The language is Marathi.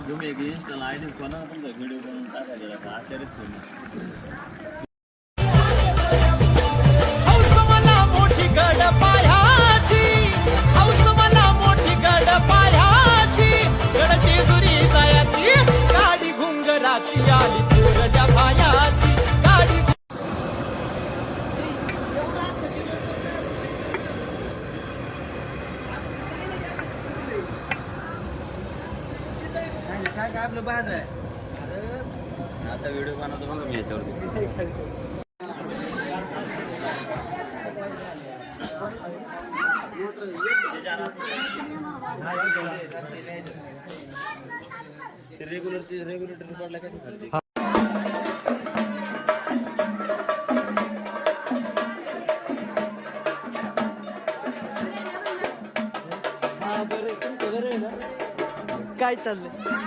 तुम्ही एक इंस्टाला आयडी कोणा तुमचा व्हिडिओ बनवून टाकायचा आश्चर्यच तुम्ही आता व्हिडिओ बनवतो बघा मी याच्यावरती रेग्युलर रेग्युलेटर पडला काय काय चाललंय?